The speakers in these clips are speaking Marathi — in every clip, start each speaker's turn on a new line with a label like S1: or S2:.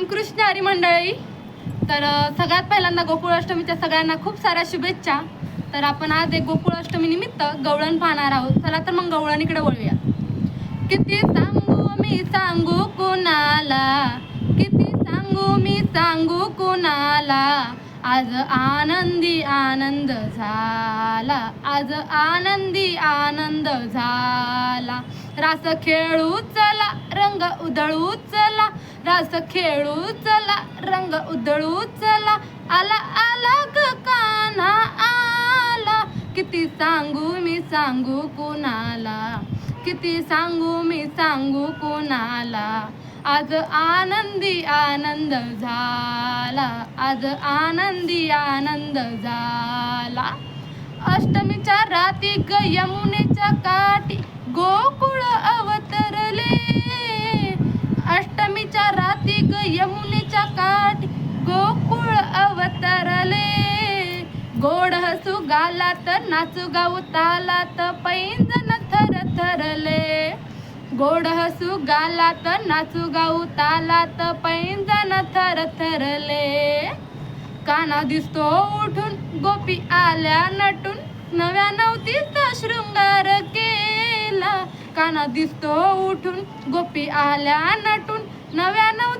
S1: रामकृष्ण हरी मंडळी. तर सगळ्यात पहिल्यांदा गोकुळाष्टमीच्या सगळ्यांना खूप साऱ्या शुभेच्छा. तर आपण आज एक गोकुळाष्टमी निमित्त गवळण पाहणार आहोत. चला तर मग गवळणीकडे वळूया. किती सांगू मी सांगू कोणाला? किती सांगू मी सांगू कोणाला? आज आनंदी आनंद झाला. आज आनंदी आनंद झाला. रास खेळू चला रंग उधळू चला. रास खेळू चला रंग उधळू चला. आला आला ग काना आला. किती सांगू मी सांगू कोणाला? किती सांगू मी सांगू कोणाला? आज आनंदी आनंद झाला. आज आनंदी आनंद झाला. अष्टमीच्या राती ग यमुनेच्या काठी गोकुळ अवतरले. रात्री ग यमुनेच्या काठी. गोकुळ अवतरले. गोड हसू गालात नाचू गाऊ तालात पैंजन थर थरले. गोड हसू गालात नाचू गाऊ तालात पैंजन थर थरले. काना दिसतो उठून गोपी आल्या नटून. नव्या नवतीचा शृंगार केला. काना दिसतो उठून गोपी आल्या नटून. नव्या नवती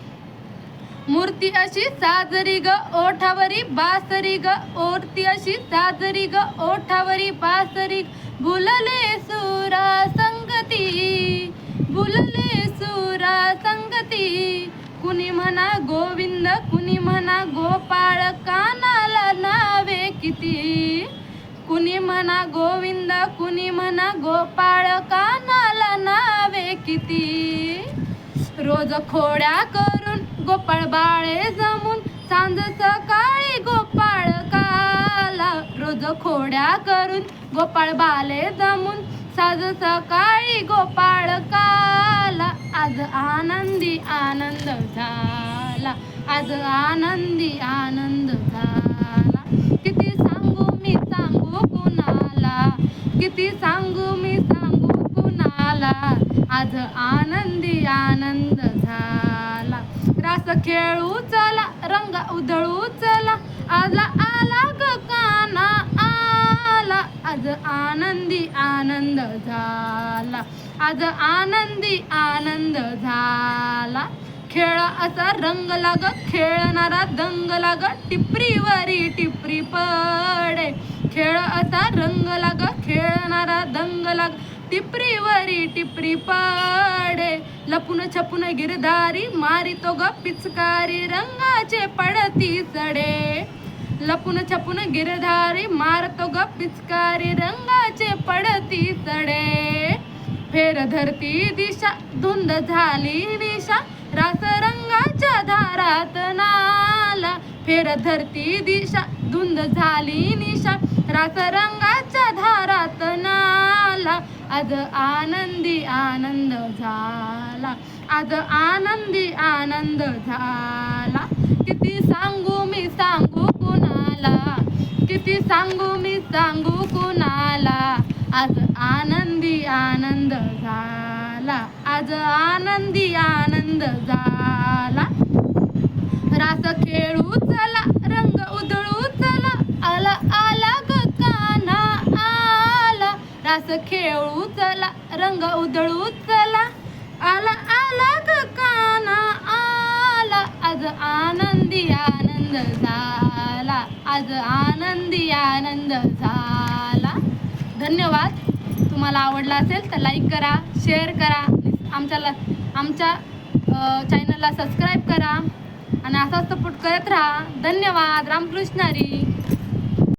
S1: मूर्ती अशी साजरी ग ओठावरी बासरी ग ओरती अशी साजरी ग ओठावरी बासरी भुलले सुरा संगती भुलले सुरा संगती. कुणी म्हणा गोविंद कुणी म्हणा गोपाळ कानाला नावे किती? कुणी म्हणा गोविंद कुणी म्हणा गोपाळ कानाला नावे किती? रोज खोड्या कर गोपाळ बाळे जमून सांज सकाळी गोपाळ काला रोज खोड्या करून गोपाळ बाले जमून साज सकाळी गोपाळ काला. आज आनंदी आनंद झाला आज आनंदी आनंद झाला. किती सांगू मी सांगू कुणाला किती सांगू मी सांगू कुणाला. आज आनंदी आनंद झाला. रास खेळू चला रंग उधळू चला. आला आला ग काना आला. आज आनंदी आनंद झाला. आज आनंदी आनंद झाला. खेळ असा रंग लाग खेळणारा दंग लाग. टिपरीवरी टिपरी पडे. खेळ असा रंग लाग खेळणारा दंग लाग. टिपरीवरी टिपरी पडे. लपून छपून गिरधारी मारी तो ग पिचकारी रंगाचे पडती सडे लपून छपून गिरधारी मारतो ग पिचकारी रंगाचे पडती सडे फेर धरती दिशा धुंद झाली निशा रास रंगाच्या धारात नाला. फेर धरती दिशा धुंद झाली निशा रास रंगाच्या धारात नाला. झाला आज आनंदी आनंद झाला आज आनंदी आनंद झाला किती सांगू मी सांगू कुणाला किती सांगू मी सांगू कुणाला आज आनंदी आनंद झाला आज आनंदी आनंद झाला रास खेळू चला रंग उधळू चला आला आला ग काना आला रास खेळू चला रंग उधळू चला आला आला काना आला. आज आनंदी आनंद झाला. आज आनंदी आनंद झाला. धन्यवाद. तुम्हाला आवडला असेल तर लाईक करा शेअर करा. आमच्याला आमच्या चॅनलला सबस्क्राईब करा. आणि असाच सपोर्ट करत राहा. धन्यवाद. रामकृष्ण हरी.